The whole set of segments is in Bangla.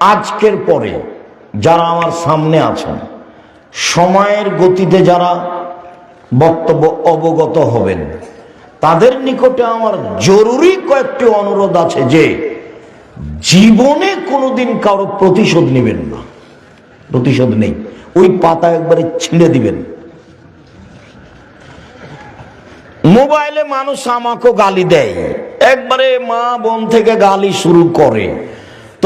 আজকের পরে যারা আমার সামনে আছেন, সময়ের গতিতে যারা বক্তব্য অবগত হবেন, তাদের নিকটে আমার জরুরি কয়েকটি অনুরোধ আছে যে জীবনে কোনোদিন কারও প্রতিশোধ নেবেন না। প্রতিশোধ নেই। ওই পাতা একবারে ছিঁড়ে দিবেন। মোবাইলে মানুষ আমাকে গালি দেয়। একবারে মা বোন থেকে গালি শুরু করে।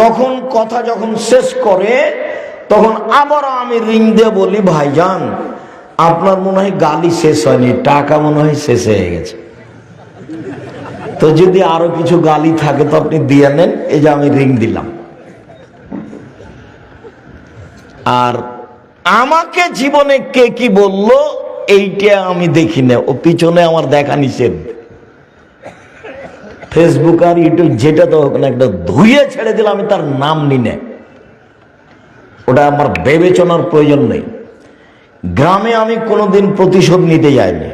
তখন কথা যখন শেষ করে, তখন আবার আমি রিং দিয়ে বলি, ভাইজান, আপনার মনে হয় গালি শেষ হয়নি, টাকা মনে হয় শেষ হয়ে গেছে। তো যদি আরও কিছু গালি থাকে তো আপনি দিয়ে নেন, এই যে আমি রিং দিলাম। আর আমাকে জীবনে কে কি বলল, এইটা আমি দেখি না। ও পিছনে আমার দেখা নিষেধ। ফেসবুক আর ইউটিউব যেটা তো হোক না একটা ধুয়ে ছেড়ে দিলে আমি তার নাম নি না। ওটা আমার বিবেচনার প্রয়োজন নেই। গ্রামে আমি কোনোদিন প্রতিশোধ নিতে যাইনি।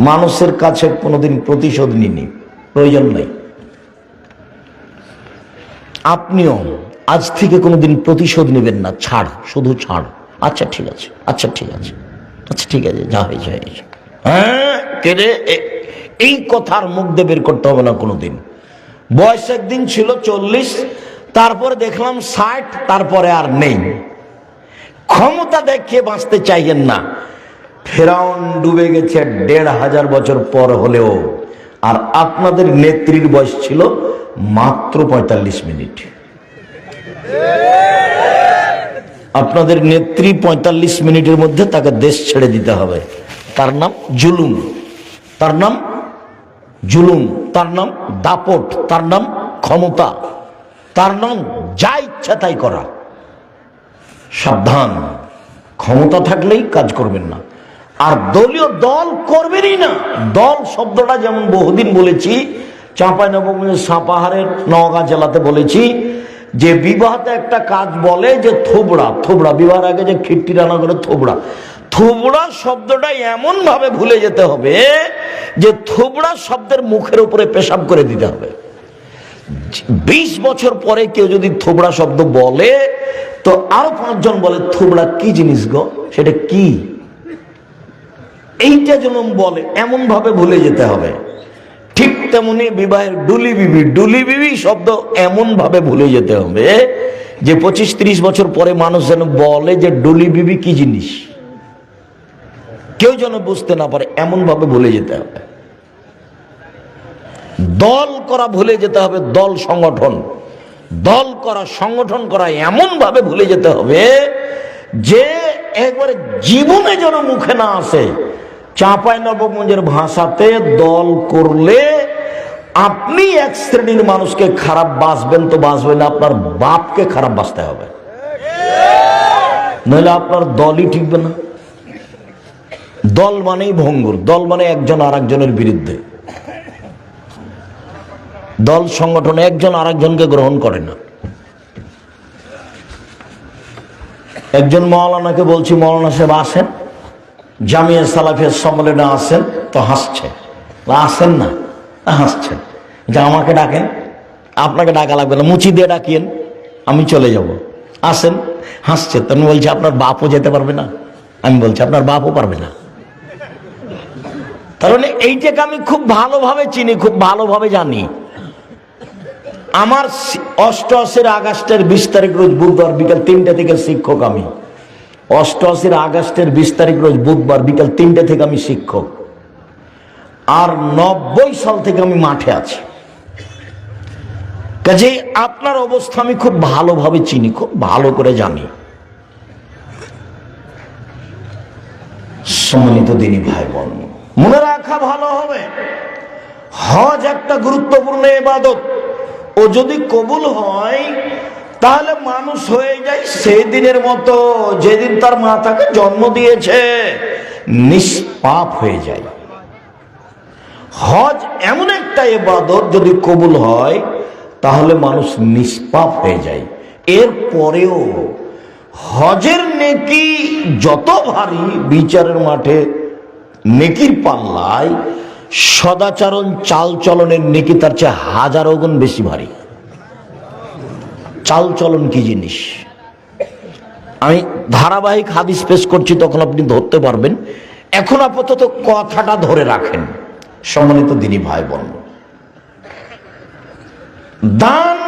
মানুষের কাছে কোনোদিন প্রতিশোধ নিনি প্রয়োজন নেই। আপনিও আজ থেকে কোনোদিন প্রতিশোধ নেবেন না। ছাড়, শুধু ছাড়। আচ্ছা ঠিক আছে। আচ্ছা ঠিক আছে। আচ্ছা ঠিক আছে। যা হয়েছে হ্যাঁ এ- এই কথার মুখ দিয়ে বের করতে হবে না কোনোদিন। বয়স একদিন ছিল চল্লিশ, তারপরে দেখলাম ষাট, তারপরে আর নেই। ক্ষমতা দেখিয়ে বাঁচতে চাইয়েন না। ফেরাউন ডুবে গেছে দেড় হাজার বছর পর হলেও। আর আপনাদের নেত্রীর বয়স ছিল মাত্র পঁয়তাল্লিশ মিনিট। আপনাদের নেত্রী পঁয়তাল্লিশ মিনিটের মধ্যে তাকে দেশ ছেড়ে দিতে হবে। তার নাম জুলুম। তার নাম জুলুম, তার নাম দাপট, তার নাম ক্ষমতা, তার নাম যা ইচ্ছা তাই করা। সাবধান, ক্ষমতা থাকলেই কাজ করবেন না। আর দলীয় দল করবেনই না। দল শব্দটা যেমন বহুদিন বলেছি চাঁপাই নবগঞ্জের সাপাহারের নওগাঁ জেলাতে বলেছি, যে বিবাহতে একটা কাজ বলে যে থোবড়া থোবড়া, বিবাহের আগে যে খিট্টি রান্না করে থোবড়া। থোবড়া শব্দটা এমন ভাবে ভুলে যেতে হবে যে থোবড়া শব্দের মুখের উপরে পেশাব করে দিতে হবে। বিশ বছর পরে কেউ যদি থোবড়া শব্দ বলে, তো আরও পাঁচজন বলে, থোবড়া কি জিনিস গো? সেটা কি? এইটা যেন বলে এমন ভাবে ভুলে যেতে হবে। ঠিক তেমনি বিবাহের ডুলি বিবি ডুলি বিবি শব্দ এমন ভাবে ভুলে যেতে হবে যে পঁচিশ ত্রিশ বছর পরে মানুষ যেন বলে যে ডুলি বিবি কি জিনিস। কেউ যেন বুঝতে না পারে এমন ভাবে ভুলে যেতে হবে। দল করা ভুলে যেতে হবে, দল সংগঠন। দল করা, সংগঠন করা এমন ভাবে ভুলে যেতে হবে যে একবারে জীবনে যেন মুখে না আসে। চাঁপাই নবগঞ্জের ভাষাতে দল করলে আপনি এক শ্রেণির মানুষকে খারাপ বাসবেন তো বাসবেন না, আপনার বাপকে খারাপ বাসতে হবে। নইলে আপনার দলই ঠিকবে না। দল মানেই ভঙ্গুর দল মানে একজন আর একজনের বিরুদ্ধে। দল সংগঠন একজন আরেকজনকে গ্রহণ করে না। একজন মৌলানাকে বলছি মৌলানা সাহেব আসেন জামিয়া সালাফিয়ার সম্মেলনে আসেন তো হাসছে। আসেন না, হাসছেন। যে আমাকে ডাকেন আপনাকে ডাকা লাগবে না মুচি দিয়ে ডাকিয়েন আমি চলে যাব। আসেন হাসছে। তখন বলছি আপনার বাপও যেতে পারবে না? আমি বলছি আপনার বাপও পারবে না। মানে এইটাকে আমি খুব ভালোভাবে চিনি, খুব ভালোভাবে জানি। আমার সি- অষ্টআশির আগস্টের বিশ তারিখ রোজ বুধবার বিকাল তিনটে থেকে শিক্ষক আমি। অষ্টআশির আগস্টের বিশ তারিখ রোজ বুধবার বিকাল তিনটে থেকে আমি শিক্ষক। আর নব্বই সাল থেকে আমি মাঠে আছি। কাজে আপনার অবস্থা আমি খুব ভালোভাবে চিনি, খুব ভালো করে জানি। সম্মানিত দিনী ভাই বোন মনে রাখা ভালো হবে। হজ একটা গুরুত্বপূর্ণ এবাদত ও যদি কবুল হয়, তাহলে মানুষ হয়ে যায় সেই দিনের মতো, যেদিন তার মা তাকে জন্ম দিয়েছে, নিষ্পাপ হয়ে যায়। হজ এমন একটা এবাদত যদি কবুল হয়, তাহলে মানুষ নিষ্পাপ হয়ে যায়। এর পরেও হজের নেকি যত ভারী বিচারের মাঠে নেকির পাল্লায় সদাচরণ চাল চলনের নেকি তার চেয়ে হাজারো গুণ বেশি ভারী। চাল চলন কি জিনিস? আমি ধারাবাহিক হাদিস পেশ করছি, তখন আপনি ধরতে পারবেন। এখন আপাতত কথাটা ধরে রাখেন, সম্মানিত দিনী ভাই বোন দান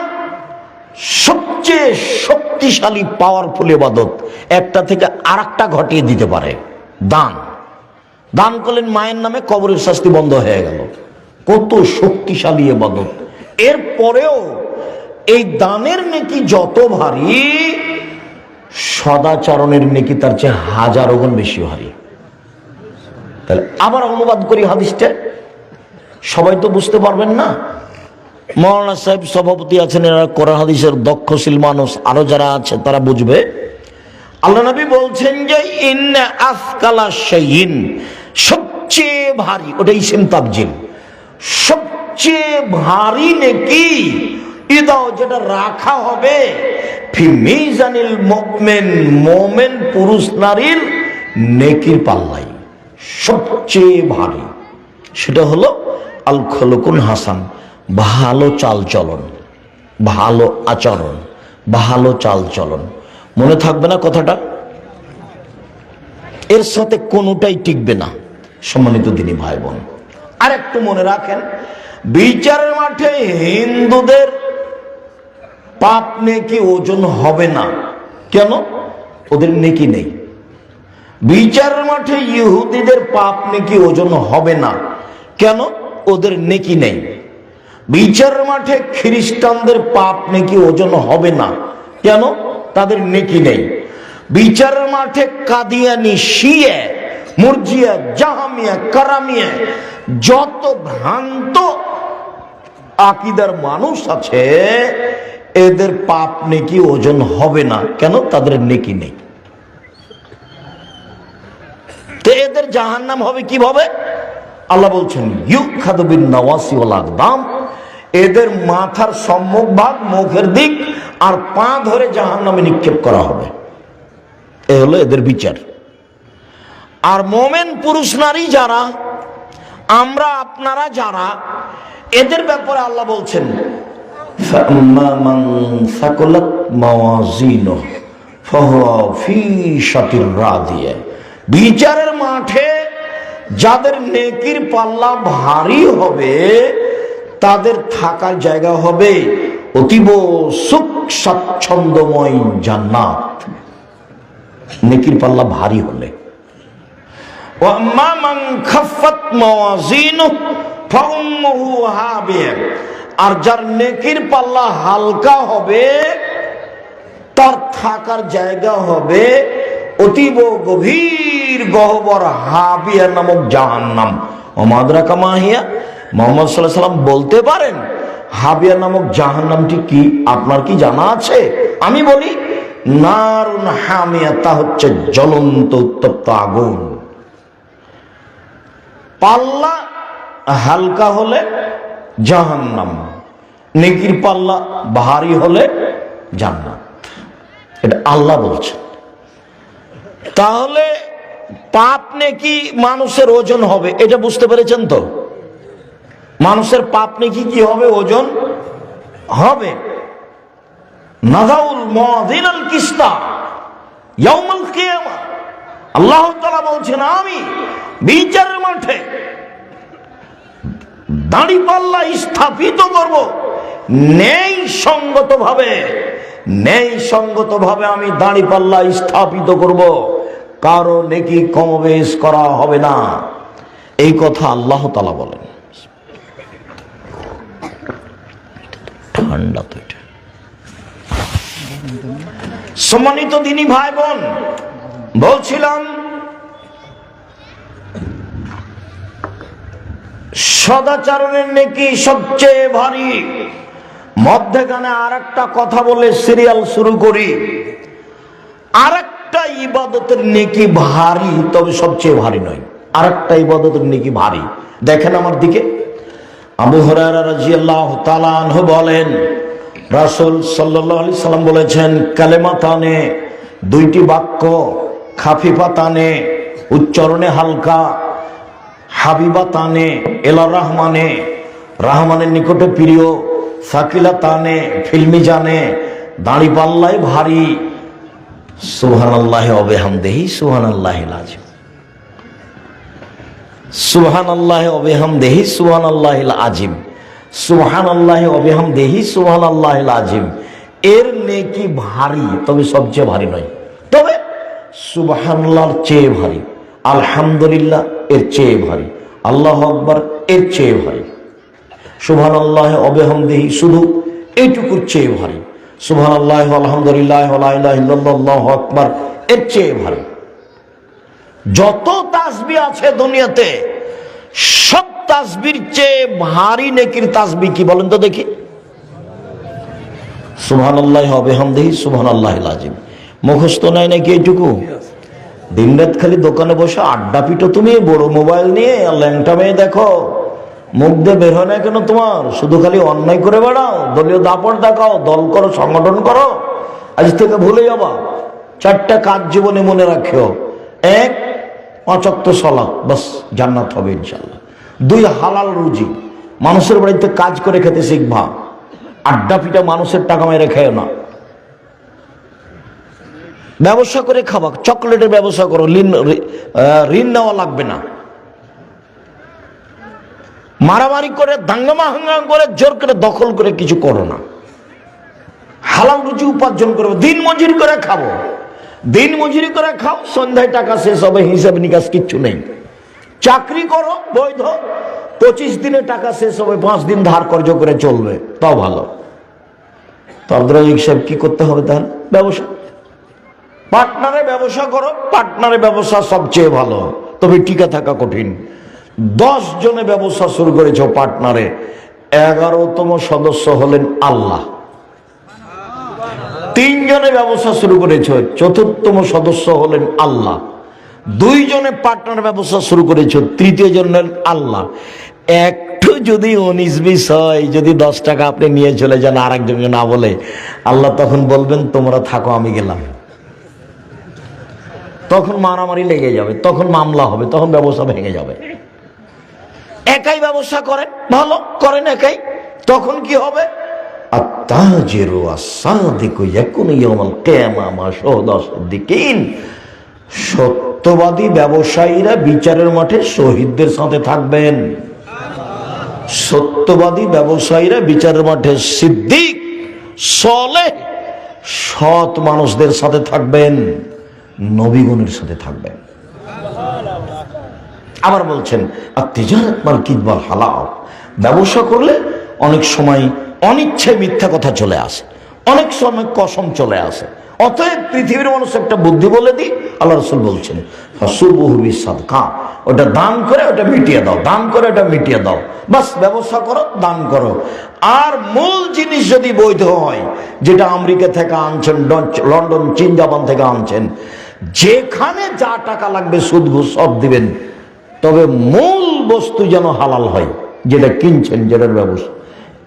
সবচেয়ে শক্তিশালী পাওয়ারফুল এবাদত একটা থেকে আর ঘটিয়ে দিতে পারে। দান। দান করলেন মায়ের নামে কবরের শাস্তি বন্ধ হয়ে গেল। কত শক্তিশালী এবাদত। এরপরেও এই দানের নেকি যত ভারী, সদাচরণের নেকি তার চেয়ে হাজারো গুণ বেশি ভারী। তাহলে আবার অনুবাদ করি হাদিসটা। সবাই তো বুঝতে পারবেন না। মৌলানা সাহেব সভাপতি আছেন এরা কোরআন হাদিসের দক্ষশীল মানুষ, আরও যারা আছে তারা বুঝবে। আল্লাহ নবী বলছেন যে, ইন্না আফকালা শাইইন। সবচেয়ে ভারী ওটা ইসিম তাবজিল সবচেয়ে ভারী নাকি? ইদাও যেটা রাখা হবে, ফি মিজানিল মোমেন পুরুষ নারীর নেকির পাল্লাই সবচেয়ে ভারী। সেটা হলো আল খলকুন হাসান, ভালো চাল চলন ভালো আচরণ, ভালো চাল চলন মনে থাকবে না কথাটা? এর সাথে কোনোটাই টিকবে না। সম্মানিত দিনী ভাই বোন আর একটু মনে রাখেন, বিচারের মাঠে হিন্দুদের পাপ নেকি ওজন হবে না। কেন? ওদের নেকি নেই। বিচারের মাঠে ইহুদিদের পাপ নেকি ওজন হবে না। কেন? ওদের নেকি নেই। বিচারের মাঠে খ্রিস্টানদের পাপ নেকি ওজন হবে না। কেন? তাদের নেকি নেই। বিচারের মাঠে কাদিয়ানি শিয়ে মুরজিয়া, জাহামিয়া, কারামিয়া, যত ভ্রান্ত আকিদার মানুষ আছে, এদের পাপ নেকি ওজন হবে না। কেন? তাদের নেকি নেই। তো এদের জাহান নাম হবে কীভাবে? আল্লাহ বলছেন আকদাম। এদের মাথার সম্মুখ ভাগ, মুখের দিক আর পা ধরে জাহান নামে নিক্ষেপ করা হবে। এ হলো এদের বিচার। আর মোমেন পুরুষ নারী যারা, আমরা আপনারা যারা, এদের ব্যাপারে আল্লাহ বলছেন বিচারের মাঠে যাদের নেকির পাল্লা ভারী হবে, তাদের থাকার জায়গা হবে অতীব সুখ স্বাচ্ছন্দ্যময় জান্নাত। নেকির পাল্লা ভারী হলে। وأما من خفت موازينه فأمه هاوية আর যার নেকির পাল্লা হালকা হবে তার থাকার জায়গা হবে অতীব গভীর গহবর হাবিয়া নামক জাহান্নাম ওমাদরা কামাহিয়া মোহাম্মদ সাল্লাহ সাল্লাম বলতে পারেন হাবিয়া নামক জাহান্নামটি কি আপনার কি জানা আছে আমি বলি নারুন হামিয়া তা হচ্ছে জ্বলন্ত উত্তপ্ত আগুন পাল্লা হালকা হলে জাহান্নাম। নেকির পাল্লা ভারী হলে জান্নাত। এটা আল্লাহ বলছেন। তাহলে পাপ নেকি মানুষের ওজন হবে, এটা বুঝতে পেরেছেন তো? মানুষের পাপ নেকি কি হবে, ওজন হবে? নাজাউল মদিনাল কিস্তা, ইয়াউমাল কিয়ামা। আল্লাহ বলছেন, আমি বিচারের মাঠে দাড়ি পাল্লা স্থাপিত করব। নেই সঙ্গত ভাবে নেই সঙ্গত ভাবে আমি দাড়ি পাল্লা স্থাপিত করব। কারও নেকি কমবেশ করা হবে না। এই কথা আল্লাহ তালা বলেন। ঠান্ডা তো সম্মানিত দিনী ভাই বোন বলছিলাম, সদাচরণের নেকি সবচেয়ে ভারী। মধ্যেখানে আর একটা কথা বলে সিরিয়াল শুরু করি। আর একটা ইবাদতের নেকি ভারী, তবে সবচেয়ে ভারী নয়। আর একটা ইবাদতের নেকি ভারী। দেখেন আমার দিকে। আবু তালানহ বলেন, রাসুল সাল্লাহ সাল্লাম বলেছেন কালেমা তানে দুইটি বাক্য খাফিফা তানে উচ্চারণে হালকা হাবিবা তানে এলা রহমানে, রহমানের নিকটে প্রিয় সাকিলা তানে ফিল্মি জানে দাঁড়ি ভারী সুহান আল্লাহ অবেহামদেহি সুহান আল্লাহ লাজিম। সুহান আল্লাহ অবেহাম দেহি সুহান আল্লাহ আজিম সুহান আল্লাহ অবেহাম দেহি সুহান আল্লাহ আজিম এর নেকি ভারী, তবে সবচেয়ে ভারী নয়। তবে সুবহানাল্লাহর চেয়ে ভারী। আলহামদুলিল্লাহ এর চেয়ে ভারী। আল্লাহ আকবার এর চেয়ে ভারী। সুবহান আল্লাহ অবেহাম দেহি শুধু এইটুকুর চেয়ে ভারী। সুবহান আল্লাহ আলহামদুলিল্লাহ আল্লাহ আকবার এর চেয়ে ভারী। যত তাসবি আছে দুনিয়াতে, সব তাসবির চেয়ে ভারী নেকির তাসবি কি বলেন তো দেখি। সুবহান আল্লাহ হবে হামদেহি সুবহান আল্লাহ আজিম মুখস্থ নাই নাকি এইটুকু? দিনরাত খালি দোকানে বসে আড্ডা পিটো তুমি বড় মোবাইল নিয়ে ল্যাংটা মেয়ে দেখো। মুখ দিয়ে বের হয় না কেন তোমার? শুধু খালি অন্যায় করে বেড়াও দলীয় দাপট দেখাও দল করো সংগঠন করো। আজ থেকে ভুলে যাবা। চারটা কাজ জীবনে মনে রাখিও। এক অচক্ত সলা বাস জান্নাত হবে ইনশাল্লাহ দুই হালাল রুজি। মানুষের বাড়িতে কাজ করে খেতে শিখবা। আড্ডা পিটা মানুষের টাকা মেরে খেয়ে না। ব্যবসা করে খাবা, চকলেটের ব্যবসা করো, ঋণ ঋণ নেওয়া লাগবে না। মারামারি করে, দাঙ্গামা হাঙ্গাম করে, জোর করে দখল করে কিছু করো না। হালাল রুচি উপার্জন করব দিন মজুরি করে খাব। দিন মজুরি করে খাও, সন্ধ্যায় টাকা শেষ হবে, হিসাব নিকাশ কিচ্ছু নেই। চাকরি করো, বৈধ, পঁচিশ দিনে টাকা শেষ হবে, পাঁচ দিন ধার কর্য করে চলবে, তাও ভালো। তো আব্দুল কি করতে হবে তাহলে ব্যবসা। পার্টনারে ব্যবসা করো, পার্টনারে ব্যবসা সবচেয়ে ভালো। তবে টিকে থাকা কঠিন। দশ জনে ব্যবসা শুরু করেছ পার্টনারে, এগারোতম সদস্য হলেন আল্লাহ। তিনজনে ব্যবসা শুরু করেছ, চতুর্থম সদস্য হলেন আল্লাহ। দুইজনে পার্টনার ব্যবসা শুরু করেছ, তৃতীয় জন হলেন আল্লাহ। একটু যদি উনিশ বিশ হয়, যদি দশ টাকা আপনি নিয়ে চলে যান আর একজনকে না বলে, আল্লাহ তখন বলবেন, তোমরা থাকো, আমি গেলাম। তখন মারামারি লেগে যাবে, তখন মামলা হবে, তখন ব্যবসা ভেঙে যাবে। একাই ব্যবসা করেন, ভালো, করেন একাই, তখন কি হবে? সত্যবাদী ব্যবসায়ীরা বিচারের মাঠে শহীদদের সাথে থাকবেন। সত্যবাদী ব্যবসায়ীরা বিচারের মাঠে সিদ্দিক সলে সৎ মানুষদের সাথে থাকবেন। নবীগণের সাথে থাকবেন আবার বলছেন তিজারত মাল কিদবাল হালাও ব্যবসা করলে অনেক সময় অনিচ্ছায় মিথ্যা কথা চলে আসে, অনেক সময় কসম চলে আসে। অতএব পৃথিবীর মানুষ একটা বুদ্ধি বলে দিই, আল্লাহ রসুল বলছেন ওটা দান করে, ওটা মিটিয়ে দাও, দান করে, ওটা মিটিয়ে দাও। বাস, ব্যবসা করো, দান করো। আর মূল জিনিস যদি বৈধ হয়, যেটা আমেরিকা থেকে আনছেন লন্ডন, চীন, জাপান থেকে আনছেন যেখানে যা টাকা লাগবে সুদ ঘুষ সব দিবেন। তবে মূল বস্তু যেন হালাল হয়, যেটা কিনছেন, যেটার ব্যবস্থা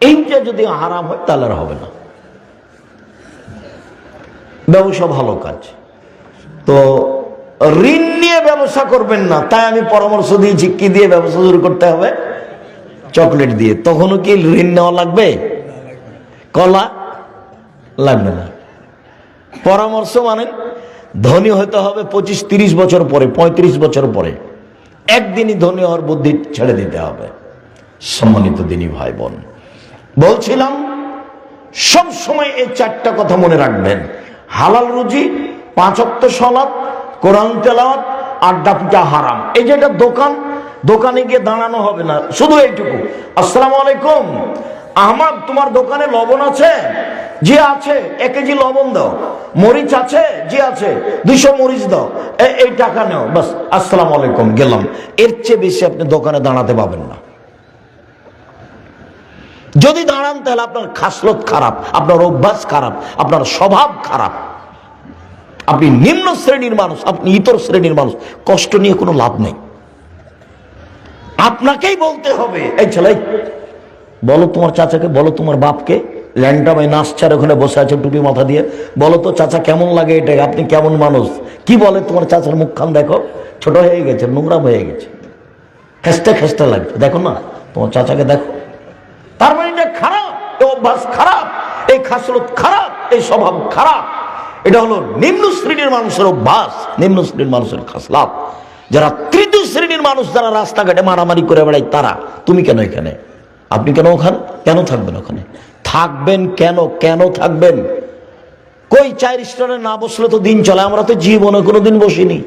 এইটা যদি হারাম হয়, তাহলে আর হবে না। ব্যবসা ভালো কাজ। তো ঋণ নিয়ে ব্যবসা করবেন না, তাই আমি পরামর্শ দিয়েছি, কি দিয়ে ব্যবসা শুরু করতে হবে? চকলেট দিয়ে। তখনও কি ঋণ নেওয়া লাগবে? কলা? লাগবে না। পরামর্শ মানেন ধনী হতে হবে পঁচিশ, তিরিশ বছর পরে, পঁয়ত্রিশ বছর পরে। একদিনই ধনী হওয়ার বুদ্ধি ছেড়ে দিতে হবে। সম্মানিত দিনী ভাই বোন বলছিলাম, সব সময় এই চারটা কথা মনে রাখবেন। হালাল রুজি পাঁচক্ত সলাপ কোরআন তেলাওয়াত, আড্ডা পিটা হারাম। এই যে একটা দোকান, দোকানে গিয়ে দাঁড়ানো হবে না। শুধু এইটুকু। আসসালামু আলাইকুম। আমার তোমার দোকানে লবণ আছে? যে আছে। এক কেজি লবণ দাও। মরিচ আছে? জি আছে। দুইশো মরিচ দাও। এই টাকা নাও। বাস, আসসালামু আলাইকুম। গেলাম। এর চেয়ে বেশি আপনি দোকানে দাঁড়াতে পাবেন না। যদি দাঁড়ান, তাহলে আপনার খাসলত খারাপ, আপনার অভ্যাস খারাপ, আপনার স্বভাব খারাপ। আপনি নিম্ন শ্রেণির মানুষ, আপনি ইতর শ্রেণির মানুষ, কষ্ট নিয়ে কোনো লাভ নেই। আপনাকেই বলতে হবে, এই ছেলে, বলো তোমার চাচাকে, বলো তোমার বাপকে ল্যাংটা ভাই নাচছার ওখানে বসে আছে টুপি মাথা দিয়ে। বলো তো, চাচা কেমন লাগে এটা আপনি কেমন মানুষ? কি বলে তোমার চাচার মুখখান? দেখো, ছোট হয়ে গেছে নোংরা হয়ে গেছে। খেসতে খেসতে লাগছে। দেখো না, তোমার চাচাকে দেখো। তার মানে এটা খারাপ অভ্যাস খারাপ, এই খাসল খারাপ, এই স্বভাব খারাপ। এটা হলো নিম্ন শ্রেণির মানুষের অভ্যাস, নিম্ন শ্রেণির মানুষের খাসলাপ যারা তৃতীয় শ্রেণির মানুষ, যারা রাস্তাঘাটে মারামারি করে বেড়ায়, তারা, তুমি কেন এখানে? আপনি কেন ওখানে? কেন থাকবেন ওখানে? থাকবেন কেন? কেন থাকবেন? কই চায়ের স্টলে না বসলে তো দিন চলে? আমরা তো জীবনে কোনোদিন বসিনি।